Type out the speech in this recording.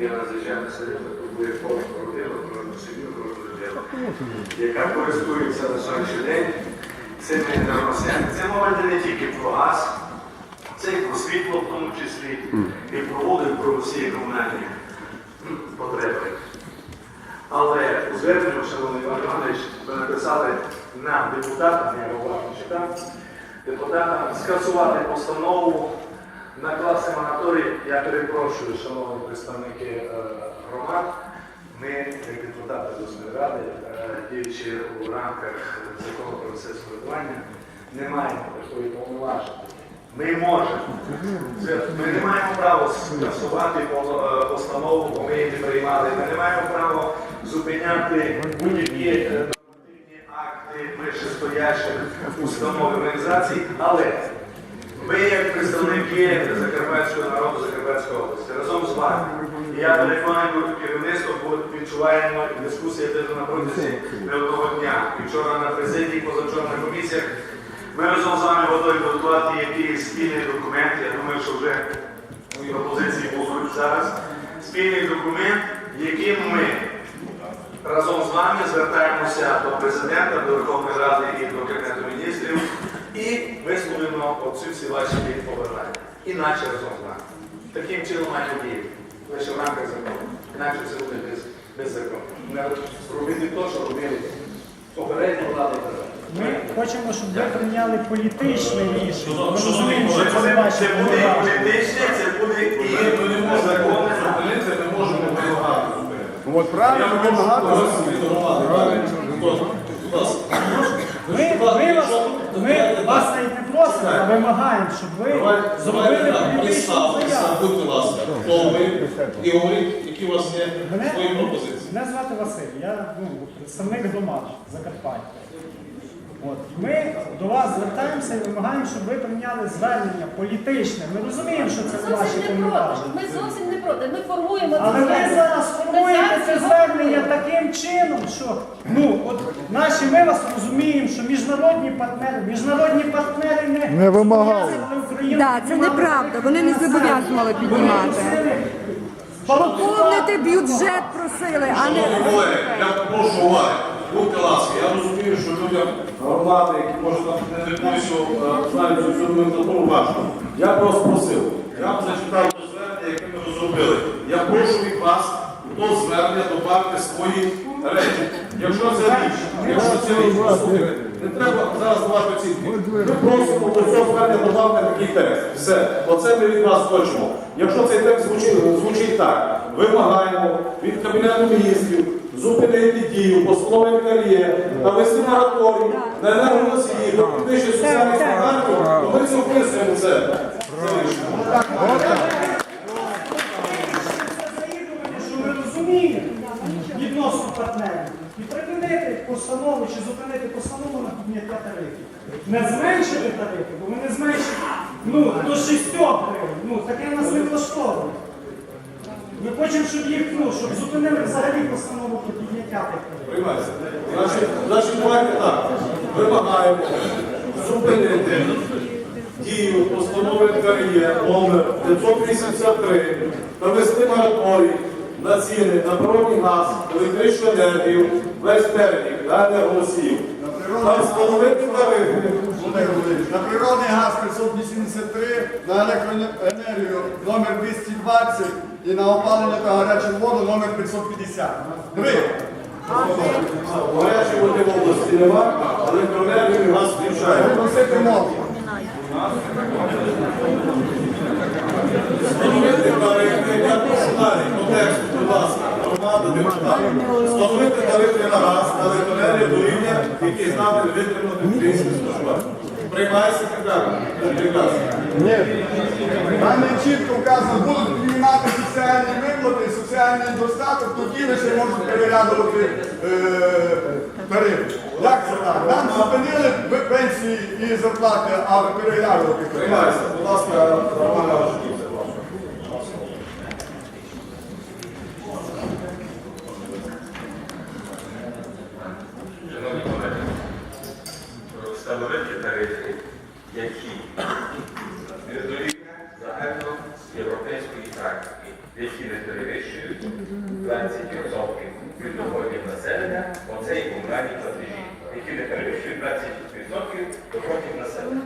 Я надзвичайно серйозно турбує кожну родину, кожну сім'ю, кожну людину, яка користується на сьогоднішній день цими енергоносіями. Це мова не тільки про газ, це і про світло в тому числі, і про воду, і про всі комунальні потреби. Але у зверненню, шановний Іван Іванович, ви написали нам, депутатам, я його читав, депутатам скасувати постанову, накласти мораторій. Я перепрошую, шановні представники е, громад, ми, як депутати обласної ради, е, діючи у рамках закону про самоврядування, не маємо такої повноваження. Ми можемо. Ми не маємо права скасувати е, постанову, бо ми її не приймали. Ми не маємо права зупиняти будь-які акти вищестоящих установ і організацій, але ви, як представники Закарпатського народу Закарпатської області, разом з вами, я переконаний, керівництво відчуваємо і дискусія на протязі одного дня. Вчора на президії, позавчора на комісіях. Ми разом з вами готові готувати якийсь спільний документ. Я думаю, що вже мої пропозиції будуть зараз. Спільний документ, яким ми разом з вами звертаємося до президента, до Верховної Ради і до Кабінету міністрів оці всі ваші дії побажання. Іначе разом з вами. Таким чином маємо діяти. Лише в рамках закону. Інакше це буде без, без закону. Не робити те, що робили попередні влади і. Ми хочемо, щоб ви прийняли політичне рішення. Ми розуміємо, що це Це, ваші це буде і політичне, це буде і законне. зупинити, ми можемо вимагати. Ну, От правильно, Я вимагати. Будь ласка. Ми, ми, вас, ми вас навіть не просимо, а вимагаємо, щоб ви зробили представтеся, заяву. будьте ласка, хто ви, і говоріть, які у вас є Мене, свої пропозиції. мене звати Василь, я ну, представник громади Закарпаття. От. Ми до вас звертаємося і вимагаємо, щоб ви прийняли звернення політичне. Ми розуміємо, що це не ваші Зовсім не проти. Ми зовсім не проти. Ми формуємо це Але ви звернення. зараз формуєте це звернення зараз таким чином, що ну от наші ми вас розуміємо, що міжнародні партнери, міжнародні партнери не, Не вимагали. Україну Да, це неправда. Вони не зобов'язували піднімати. Поповнити бюджет просили, а не колеги, я попрошу уваги. Будьте ласка, я розумію, що людям громади, які може там не е, знають цю номенклатуру важко. Я просто просив, я вам зачитав звернення, яке ми розробили. Я прошу від вас до звернення додати свої речі. Якщо це річ, якщо це річ, послухайте, не треба зараз давати оцінки. Ми просимо до цього звернення додати такий текст. Все, оце ми від вас хочемо. Якщо цей текст звучить, звучить так, вимагаємо від Кабінету міністрів зупинити дію постанови НКРЄ та вести мораторій на енергоносії до підвищення соціальних стандартів, то ми це вписуємо це. Це рішення. заявлення, що ми розуміємо відносно партнерів і припинити постанову чи зупинити постанову на підняття тарифів. Не зменшити тарифи, бо ми не зменшимо ну, до 6 гривень. Ну, таке нас не влаштовує. Ми хочемо, щоб їх, ну, щоб зупинили взагалі постанову про підняття тих тарифів. Приймається. Значить, давайте так. Вимагаємо зупинити дію постанови НКРЄ номер 583 та вести мораторій на ціни на природний газ, електричну енергію, весь перелік та енергоносіїв. Та встановити тарифи. Володимир Володимирович, На природний газ 583, на електроенергію номер 220 і на опалення та гарячу воду номер 550. Три. Гарячої води в області нема, електроенергію і газ включаємо. Встановити тарифи, на газ, на електроенергію до рівня, який здатний витримати українське споживання. Приймається так? Прекрасно. Ні. Там є чітко вказано, будуть піднімати соціальні виплати, соціальний достаток, тоді лише можуть переглядувати е, тарифи. Як це так? Нам зупинили пенсії і зарплати, а переглядувати. Приймається. Будь ласка, Романа Важківця. Шановні колеги, про встановити тарифи, які відповідно загально європейської практики, які не перевищують 20% від доходів населення, оце і комунальні платежі, які не перевищують 20% доходів населення.